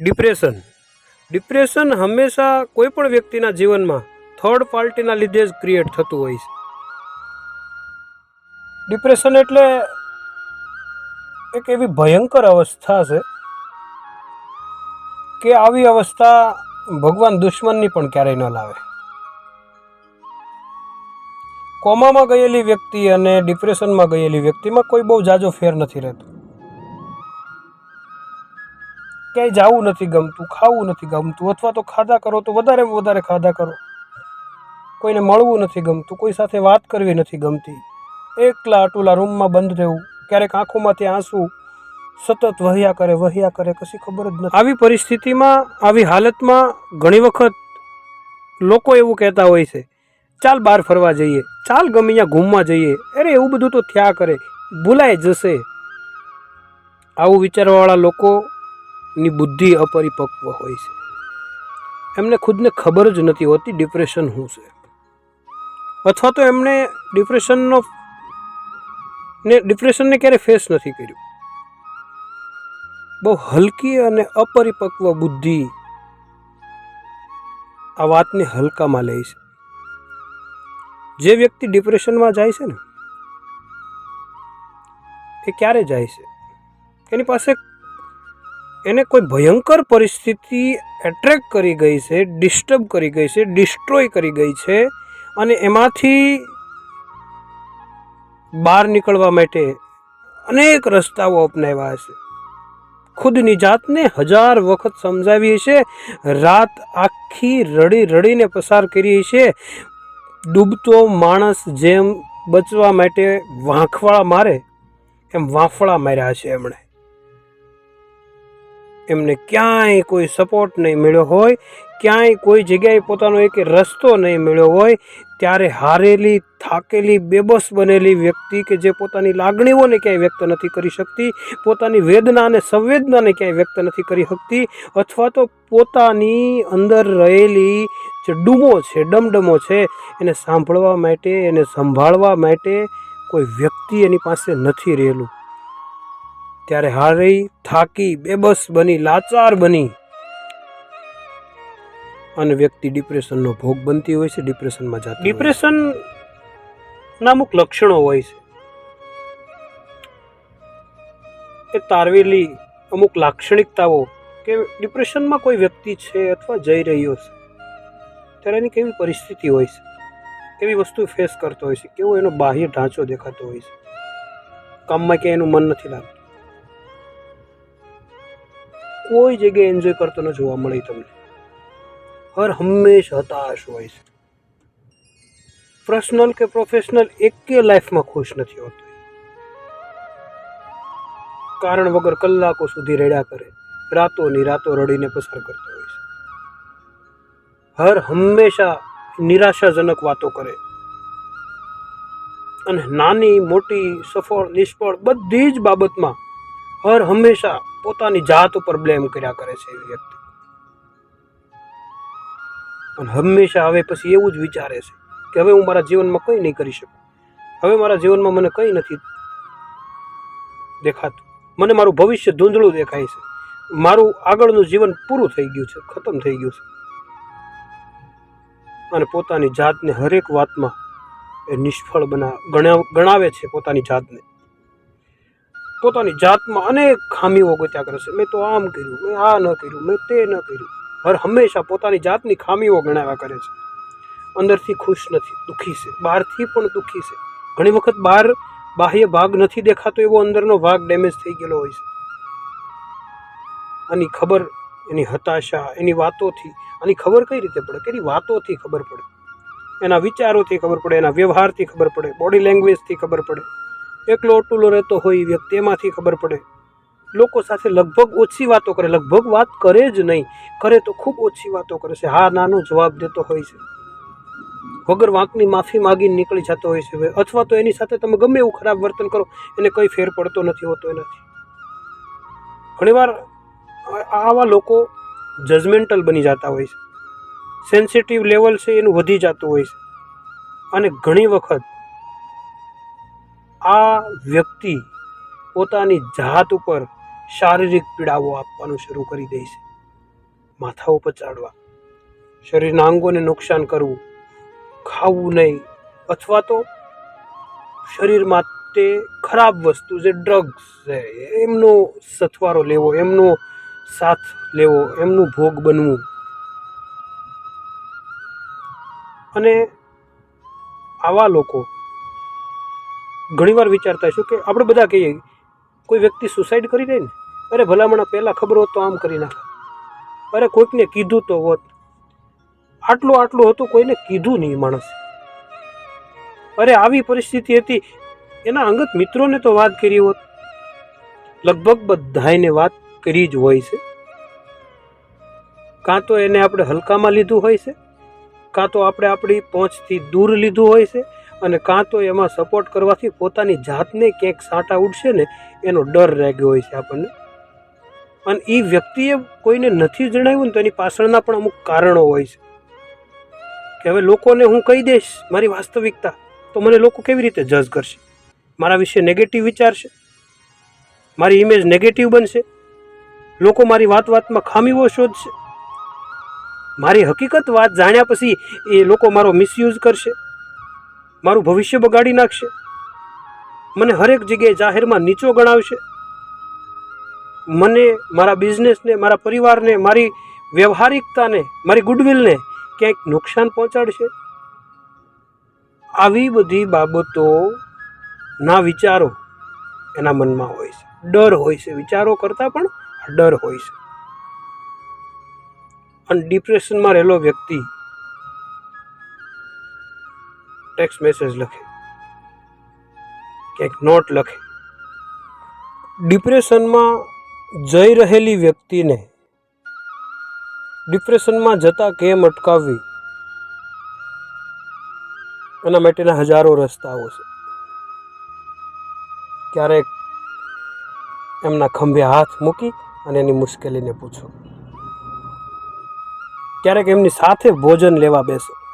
Depression. Depression હંમેશા કોઈ પણ વ્યક્તિના જીવનમાં થર્ડ પાર્ટીના લીધે જ ક્રિએટ થતું હોય છે. ડિપ્રેશન એટલે એક એવી ભયંકર અવસ્થા છે કે આવી અવસ્થા ભગવાન દુશ્મનની પણ ક્યારેય ન લાવે. કોમામાં ગયેલી વ્યક્તિ અને ડિપ્રેશનમાં ગયેલી વ્યક્તિમાં કોઈ બહુ જાજો ફેર નથી રહેતો. ક્યાંય જવું નથી ગમતું, ખાવું નથી ગમતું, અથવા તો ખાધા કરો તો વધારે વધારે ખાધા કરો. કોઈને મળવું નથી ગમતું, કોઈ સાથે વાત કરવી નથી ગમતી. એકલા અટુલા રૂમમાં બંધ રહેવું, ક્યારેક આંખોમાંથી આંસુ સતત વહ્યા કરે વહ્યા કરે, કશી ખબર જ નથી. આવી પરિસ્થિતિમાં, આવી હાલતમાં ઘણી વખત લોકો એવું કહેતા હોય છે, ચાલ બહાર ફરવા જઈએ, ચાલ ગમે ત્યાં ઘૂમવા જઈએ. અરે, એવું બધું તો થયા કરે ભૂલાઈ જશે. આવું વિચારવાવાળા લોકોની બુદ્ધિ અપરિપક્વ હોય છે. એમને ખુદને ખબર જ નથી હોતી ડિપ્રેશન શું છે. અથવા તો એમણે ડિપ્રેશનનો ને ડિપ્રેશનને ક્યારે ફેસ નથી કર્યું. બહુ હલકી અને અપરિપક્વ બુદ્ધિ આ વાતને હલકામાં લે છે. જે વ્યક્તિ ડિપ્રેશનમાં જાય છે ને, એ ક્યારે જાય છે? એની પાસે એને કોઈ ભયંકર પરિસ્થિતિ એટ્રેક્ટ કરી ગઈ છે ડિસ્ટર્બ કરી ગઈ છે ડિસ્ટ્રોય કરી ગઈ છે અને એમાંથી બહાર નીકળવા માટે અનેક રસ્તાઓ અપનાવ્યા હશે ખુદની જાતને હજાર વખત સમજાવી છે રાત આખી રડી રડીને પસાર કરી છે ડૂબતો માણસ જેમ બચવા માટે વાંખવાળા મારે, એમ વાંફળા માર્યા છે એમણે. એમને ક્યાંય કોઈ સપોર્ટ નહીં મળ્યો હોય, ક્યાંય કોઈ જગ્યાએ પોતાનો એક રસ્તો નહીં મળ્યો હોય, ત્યારે હારેલી, થાકેલી, બેબસ બનેલી વ્યક્તિ કે જે પોતાની લાગણીઓને ક્યાંય વ્યક્ત નથી કરી શકતી, પોતાની વેદના અને સંવેદનાને ક્યાંય વ્યક્ત નથી કરી શકતી, અથવા તો પોતાની અંદર રહેલી જે ડૂમો છે, ડમડમો છે, એને સાંભળવા માટે, એને સંભાળવા માટે કોઈ વ્યક્તિ એની પાસે નથી રહેલું. ત્યારે હારી, થાકી, બેબસ બની, લાચાર બની. અને વ્યક્તિ ડિપ્રેશનનો ભોગ બનતી હોય છે, ડિપ્રેશનમાં જતી ડિપ્રેશન ના અમુક લક્ષણો હોય છે. એ તારવેલી અમુક લાક્ષણિકતાઓ કે ડિપ્રેશનમાં કોઈ વ્યક્તિ છે અથવા જઈ રહ્યો છે, ત્યારે એની કેવી પરિસ્થિતિ હોય છે? કેવી વસ્તુ ફેસ કરતો હોય છે? કેવો એનો બાહ્ય ઢાંચો દેખાતો હોય છે? કામમાં ક્યાંય એનું મન નથી લાગતું. કોઈ જગ્યાએ એન્જોય કરતો ન જોવા મળે તમને. હર હંમેશ હતાશ હોય છે. પર્સનલ કે પ્રોફેશનલ એકે લાઈફમાં ખુશ નથી હોતો. કારણ વગર કલાકો સુધી રડ્યા કરે, રાતોની રાતો રડીને પસાર કરતો હોય છે. હર હંમેશા નિરાશાજનક વાતો કરે. અને નાની, મોટી, સફળ, નિષ્ફળ બધી જ બાબતમાં હર હંમેશા પોતાની જાત ઉપર બ્લેમ કર્યા કરે છે એ વ્યક્તિ. પણ હંમેશા હવે પછી એવું જ વિચારે છે કે હવે હું મારા જીવનમાં કંઈ નહીં કરી શકું. હવે મારા જીવનમાં મને કંઈ નથી દેખાતું. મને મારું ભવિષ્ય ધૂંધળું દેખાય છે. મારું આગળનું જીવન પૂરું થઈ ગયું છે, ખતમ થઈ ગયું છે. અને પોતાની જાતને હરેક વાતમાં એ નિષ્ફળ બના ગણા ગણાવે છે પોતાની જાતને. પોતાની જાતમાં અનેક ખામીઓ ગોત્યા કરે છે. મેં તો આમ કર્યું, મેં આ ન કર્યું, મેં તે ન કર્યું. હર હંમેશા પોતાની જાતની ખામીઓ ગણાવ્યા કરે છે. અંદરથી ખુશ નથી, દુઃખી છે. બહારથી પણ દુઃખી છે. ઘણી વખત બહાર બાહ્ય ભાગ નથી દેખાતો એવો અંદરનો ભાગ ડેમેજ થઈ ગયેલો હોય છે. આની ખબર, એની હતાશા, એની વાતોથી, આની ખબર કઈ રીતે પડે? કે એની વાતોથી ખબર પડે? એના વિચારોથી ખબર પડે, એના વ્યવહારથી ખબર પડે બોડી લેંગ્વેજથી ખબર પડે. એકલો અટુલો રહેતો હોય એ વ્યક્તિ, એમાંથી ખબર પડે. લોકો સાથે લગભગ ઓછી વાતો કરે. લગભગ વાત કરે જ નહીં. કરે તો ખૂબ ઓછી વાતો કરે છે. હા, નાનો જવાબ દેતો હોય છે. વગર વાંકની માફી માગીને નીકળી જતો હોય છે. અથવા તો એની સાથે તમે ગમે એવું ખરાબ વર્તન કરો, એને કંઈ ફેર પડતો નથી, હોતો એનાથી ઘણીવાર આવા લોકો જજમેન્ટલ બની જતા હોય છે. સેન્સિટિવ લેવલ છે, એનું વધી જતું હોય છે. અને ઘણી વખત આ વ્યક્તિ પોતાની જાત ઉપર શારીરિક પીડાઓ આપવાનું શરૂ કરી દે છે. માથા ઉપર ચાડવા, શરીરના અંગોને નુકસાન કરવું, ખાવું નહીં અથવા તો શરીર માટે ખરાબ વસ્તુ જે ડ્રગ્સ છે, એમનો સથવારો લેવો, એમનો સાથ લેવો, એમનું ભોગ બનવું. અને આવા લોકો ઘણીવાર વિચારતા છું કે આપણે બધા કહીએ, કોઈ વ્યક્તિ સુસાઇડ કરી દે ને? અરે ભલામણા પહેલાં ખબર હોત તો આમ કરી નાખે અરે કોઈકને કીધું તો હોત. આટલું આટલું હતું કોઈને કીધું નહીં માણસ. અરે આવી પરિસ્થિતિ હતી, એના અંગત મિત્રોને તો વાત કરી હોત. લગભગ બધાને વાત કરી જ હોય છે. કાં તો એને આપણે હલકામાં લીધું હોય છે, કાં તો આપણે આપણી પહોંચથી દૂર લીધું હોય છે અને કાં તો એમાં સપોર્ટ કરવાથી પોતાની જાતને ક્યાંક સાંટા ઉડશે ને, એનો ડર લાગ્યો હોય છે આપણને. અને એ વ્યક્તિએ કોઈને નથી જણાવ્યું ને તો એની પાછળના પણ અમુક કારણો હોય છે. કે હવે લોકોને હું કહી દઈશ મારી વાસ્તવિકતા, તો મને લોકો કેવી રીતે જજ કરશે? મારા વિશે નેગેટિવ વિચારશે? મારી ઇમેજ નેગેટિવ બનશે? લોકો મારી વાત વાતમાં ખામીઓ શોધશે? મારી હકીકત વાત જાણ્યા પછી એ લોકો મારો મિસયુઝ કરશે? મારું ભવિષ્ય બગાડી નાખશે. મને હરેક જગ્યાએ જાહેરમાં નીચો ગણાવશે. મને મારા બિઝનેસને, મારા પરિવારને, મારી વ્યવહારિકતાને, મારી ગુડવિલને ક્યાંક નુકસાન પહોંચાડશે. આવી બધી બાબતો ના વિચારો એના મનમાં હોય છે. ડર હોય છે. વિચારો કરતાં પણ ડર હોય છે. અને ડિપ્રેશનમાં રહેલો વ્યક્તિ ટેક્સ્ટ મેસેજ લખે. ક્યાંક નોટ લખે. ડિપ્રેશનમાં જઈ રહેલી વ્યક્તિને ડિપ્રેશનમાં જતા કેમ અટકાવવી? એના માટેના હજારો રસ્તાઓ છે. ક્યારેક એમના ખંભે હાથ મૂકી અને એની મુશ્કેલીને પૂછો. ક્યારેક એમની સાથે ભોજન લેવા બેસો.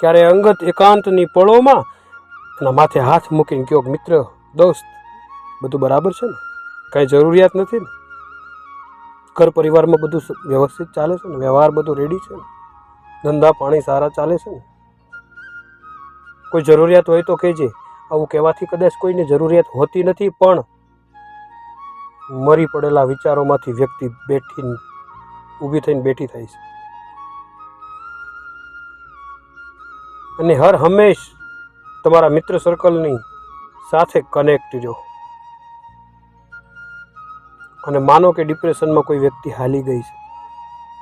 ક્યારે અંગત એકાંતની પળોમાં એના માથે હાથ મૂકીને કહો મિત્ર, દોસ્ત, બધું બરાબર છે ને? કાંઈ જરૂરિયાત નથી ને? ઘર પરિવારમાં બધું વ્યવસ્થિત ચાલે છે ને? વ્યવહાર બધું રેડી છે ને? ધંધા પાણી સારા ચાલે છે ને? કોઈ જરૂરિયાત હોય તો કહેજે. આવું કહેવાથી કદાચ કોઈને જરૂરિયાત હોતી નથી, પણ મરી પડેલા વિચારોમાંથી વ્યક્તિ બેઠી ઊભી થઈને બેઠી થાય છે. અને હર હંમેશ તમારા મિત્ર સર્કલની સાથે કનેક્ટ જો અને માનો કે ડિપ્રેશનમાં કોઈ વ્યક્તિ હાલી ગઈ છે.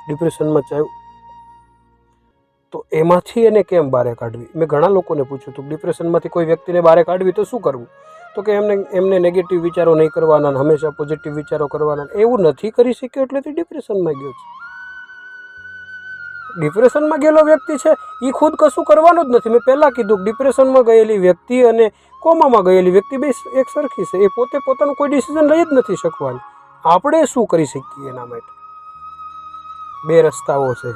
ડિપ્રેશનમાં ચાહ્યું તો એમાંથી એને કેમ બહાર કાઢવી? મેં ઘણા લોકોને પૂછ્યું હતું ડિપ્રેશનમાંથી કોઈ વ્યક્તિને બહાર કાઢવી તો શું કરવું? તો કે એમને એમને નેગેટિવ વિચારો નહીં કરવાના હંમેશા પોઝિટિવ વિચારો કરવાના. એવું નથી કરી શક્યો એટલે તે ડિપ્રેશનમાં ગયો છે. ડિપ્રેશનમાં ગયેલો વ્યક્તિ છે એ ખુદ કશું કરવાનું જ નથી. મેં પહેલાં કીધું ડિપ્રેશનમાં ગયેલી વ્યક્તિ અને કોમામાં ગયેલી વ્યક્તિ બે એક સરખી છે. એ પોતે પોતાનું કોઈ ડિસિઝન લઈ જ નથી શકવાની. આપણે શું કરી શકીએ એના માટે? બે રસ્તાઓ છે.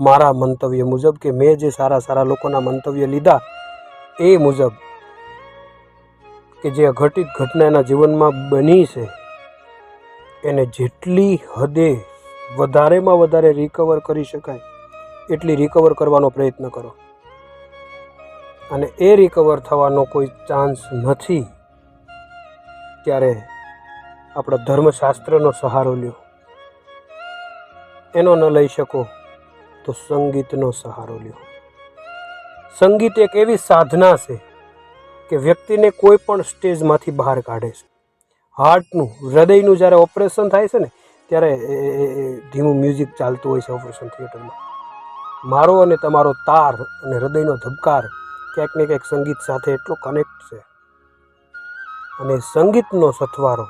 મારા મંતવ્ય મુજબ કે મેં જે સારા સારા લોકોના મંતવ્ય લીધા, એ મુજબ કે જે અઘટિત ઘટના એના જીવનમાં બની છે, એને જેટલી હદે વધારેમાં વધારે રિકવર કરી શકાય એટલી રિકવર કરવાનો પ્રયત્ન કરો. અને એ રિકવર થવાનો કોઈ ચાન્સ નથી, ત્યારે આપણા ધર્મશાસ્ત્રનો સહારો લ્યો. એનો ન લઈ શકો તો સંગીતનો સહારો લ્યો. સંગીત એક એવી સાધના છે કે વ્યક્તિને કોઈ પણ સ્ટેજમાંથી બહાર કાઢે છે. હાર્ટનું હૃદયનું જ્યારે ઓપરેશન થાય છે ને ત્યારે ધીમું મ્યુઝિક ચાલતું હોય છે ઓપરેશન થિયેટરમાં મારો અને તમારો તાર અને હૃદયનો ધબકાર ક્યાંક ને ક્યાંક સંગીત સાથે એટલો કનેક્ટ છે. અને સંગીતનો સથવારો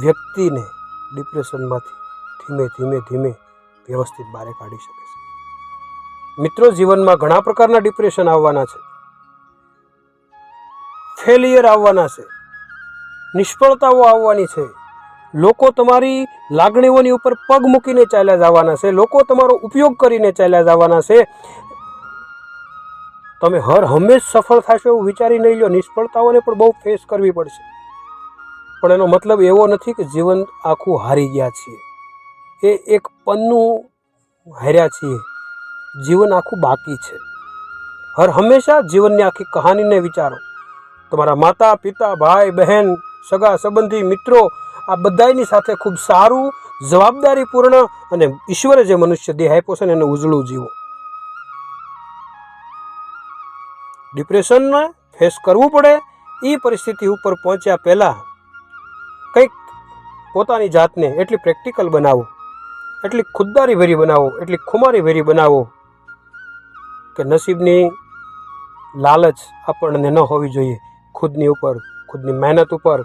વ્યક્તિને ડિપ્રેશનમાંથી ધીમે ધીમે ધીમે વ્યવસ્થિત બહાર કાઢી શકે છે. મિત્રો, જીવનમાં ઘણા પ્રકારના ડિપ્રેશન આવવાના છે. ફેલિયર આવવાના છે. નિષ્ફળતાઓ આવવાની છે. લોકો તમારી લાગણીઓની ઉપર પગ મૂકીને ચાલ્યા જવાના છે, લોકો તમારો ઉપયોગ કરીને ચાલ્યા જવાના છે. તમે હર હંમેશ સફળ થશો એવું વિચારી નહીં લો, નિષ્ફળતાઓને પણ બહુ ફેસ કરવી પડશે. પણ એનો મતલબ એવો નથી કે જીવન આખું હારી ગયા છીએ. એ એક પન્નું હાર્યા છીએ. જીવન આખું બાકી છે. હર હંમેશા જીવનની આખી કહાનીને વિચારો. તમારા માતા, પિતા, ભાઈ, બહેન, સગા, સંબંધી, મિત્રો આ બધાની સાથે ખૂબ સારું, જવાબદારીપૂર્ણ અને ઈશ્વરે જે મનુષ્ય દેહ આપ્યો છે એને ઉજળું જીવો. ડિપ્રેશનને ફેસ કરવું પડે એ પરિસ્થિતિ ઉપર પહોંચ્યા પહેલાં કંઈક પોતાની જાતને એટલી પ્રેક્ટિકલ બનાવો, એટલી ખુદદારી ભરી બનાવો, એટલી ખુમારી ભરી બનાવો કે નસીબની લાલચ આપણને ન હોવી જોઈએ. ખુદની ઉપર, ખુદની મહેનત ઉપર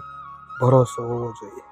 ભરોસો હોવો જોઈએ.